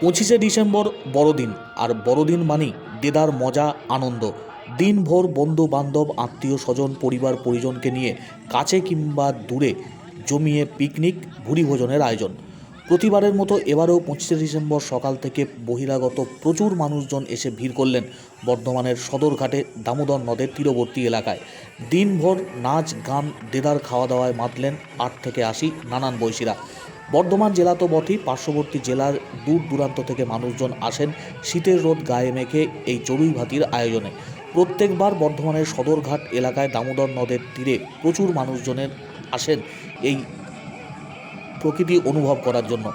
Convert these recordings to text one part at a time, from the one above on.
পঁচিশে ডিসেম্বর বড়দিন, আর বড়দিন মানেই দেদার মজা, আনন্দ। দিনভর বন্ধু বান্ধব আত্মীয় স্বজন, পরিবার, পরিজনকে নিয়ে কাছে কিংবা দূরে জমিয়ে পিকনিক, ভুরিভোজনের আয়োজন। প্রতিবারের মতো এবারেও পঁচিশে ডিসেম্বর সকাল থেকে বহিরাগত প্রচুর মানুষজন এসে ভিড় করলেন বর্ধমানের সদরঘাটে দামোদর নদের তীরবর্তী এলাকায়। দিনভর নাচ, গান, দেদার খাওয়া দাওয়ায় মাতলেন আট থেকে আশি নানান বয়সীরা। বর্ধমান জেলা তো বটেই। পার্শ্ববর্তী জেলার দূর দূরান্ত থেকে মানুষজন আসেন। শীতের রোদ গায়ে মেখে এই চড়ুই ভাতির আয়োজনে। প্রত্যেকবার বর্ধমানের সদরঘাট এলাকায় দামোদর নদের তীরে প্রচুর মানুষজনের আসেন এই প্রকৃতি অনুভব করার জন্য।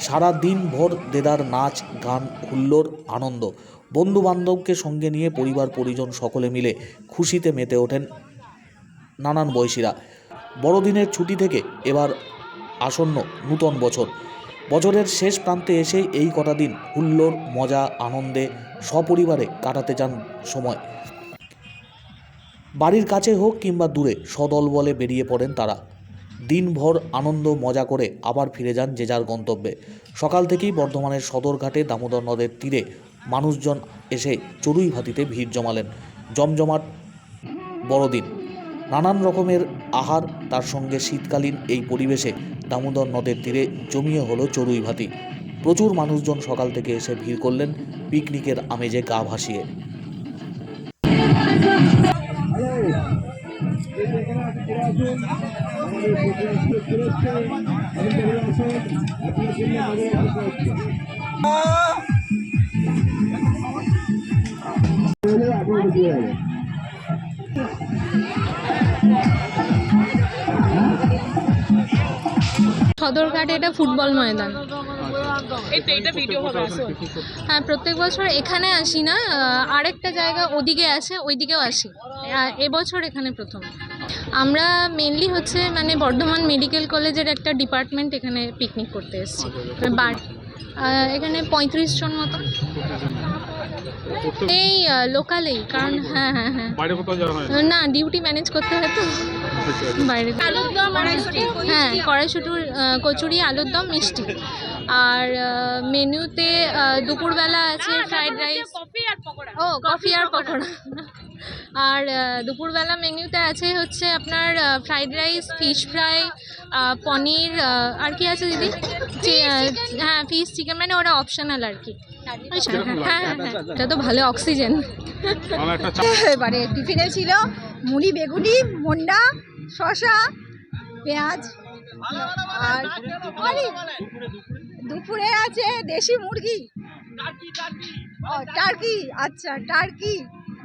সারা দিন ভর দেদার নাচ, গান হুল্লোর আনন্দ। বন্ধু বান্ধবকে সঙ্গে নিয়ে পরিবার, পরিজন সকলে মিলে খুশিতে মেতে ওঠেন নানান বয়সীরা। বড়দিনের ছুটি থেকে এবার আসন্ন নূতন বছর। বছরের শেষ প্রান্তে এসে এই কটা দিন হুল্লোর মজা, আনন্দে সপরিবারে কাটাতে যান সময়। বাড়ির কাছে হোক কিংবা দূরে সদল বলে বেরিয়ে পড়েন তারা। দিনভর আনন্দ, মজা করে আবার ফিরে যান যে যার গন্তব্যে। সকাল থেকেই বর্ধমানের সদরঘাটে দামোদর নদের তীরে মানুষজন এসে চড়ুই ভাতিতে ভিড় জমালেন। জমজমাট বড়দিন। নানান রকমের আহার, তার সঙ্গে শীতকালীন এই পরিবেশে দামোদর নদের তীরে জমিয়ে হলো চড়ুই ভাতি। প্রচুর মানুষজন সকাল থেকে এসে ভিড় করলেন পিকনিকের আমেজে গা ভাসিয়ে। সদরঘাটে এটা ফুটবল ময়দান। এটা এটা ভিডিও হবে আসো। হ্যাঁ প্রত্যেক বছর এখানে আসি না আরেকটা জায়গা ওদিকে আছে ওইদিকেও আসি। এবছর এখানে প্রথম। আমরা মেনলি হচ্ছে মানে বর্ধমান মেডিকেল কলেজের একটা ডিপার্টমেন্ট এখানে পিকনিক করতে এসেছি। বার এখানে পঁয়ত্রিশ জন মতো এই লোকালেই কারণ হ্যাঁ হ্যাঁ হ্যাঁ। বাইরে কোথাও যাওয়া হয় না? ডিউটি ম্যানেজ করতে হয় তো। বাইরে আলুর দম হ্যাঁ কড়াইশুটুর কচুরি আলুর দম মিষ্টি। আর মেনুতে দুপুরবেলা আছে ফ্রাইড রাইস কফি আর পকোড়া। ও কফি আর পকোড়া। আর দুপুরবেলা মেনুতে আছে হচ্ছে আপনার fried rice fish fry paneer আর কি আছে দিদি? হ্যাঁ ফিশ চিকেন মানে ওরা অপশনাল আর কি। হ্যাঁ হ্যাঁ হ্যাঁ এটা তো ভালো অক্সিজেন এবারে টিফিনে ছিল মুড়ি বেগুনি মন্ডা শশা পেঁয়াজ আর। দুপুরে আছে দেশি মুরগি। টার্কি আচ্ছা টার্কি।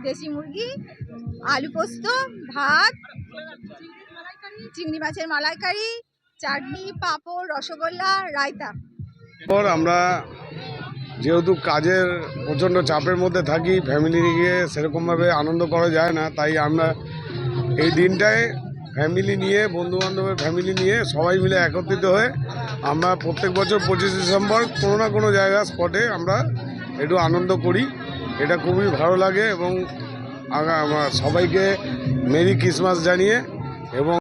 দেশি মুরগি, আলু পোস্ত, ভাত, চিংড়ি মাছের মালাইকারি, চাটনি, পাঁপড়, রসগোল্লা, রায়তা। পর আমরা যেহেতু কাজের প্রচণ্ড চাপের মধ্যে থাকি ফ্যামিলি নিয়ে সেরকমভাবে আনন্দ করা যায় না, তাই আমরা এই দিনটায় ফ্যামিলি নিয়ে বন্ধু বান্ধবের ফ্যামিলি নিয়ে সবাই মিলে একত্রিত হয়ে আমরা প্রত্যেক বছর পঁচিশে ডিসেম্বর কোনো না কোনো জায়গা, স্পটে আমরা একটু আনন্দ করি। এটা খুবই ভালো লাগে এবং সবাইকে মেরি ক্রিসমাস জানিয়ে এবং